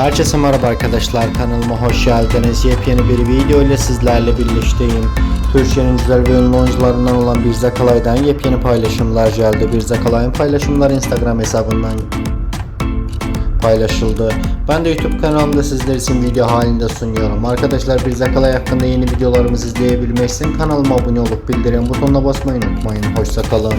Herkese merhaba arkadaşlar kanalıma hoş geldiniz. Yepyeni bir video ile sizlerle birlikteyim. Türkiye'nin güzel ve ünlü oyuncularından olan Birze Kalay'dan yepyeni paylaşımlar geldi. Birze Kalay'ın paylaşımları Instagram hesabından paylaşıldı. Ben de YouTube kanalımda sizler için video halinde sunuyorum. Arkadaşlar Birze Kalay hakkında yeni videolarımızı izleyebilmek için kanalıma abone olup bildirim butonuna basmayı unutmayın. Hoşça kalın.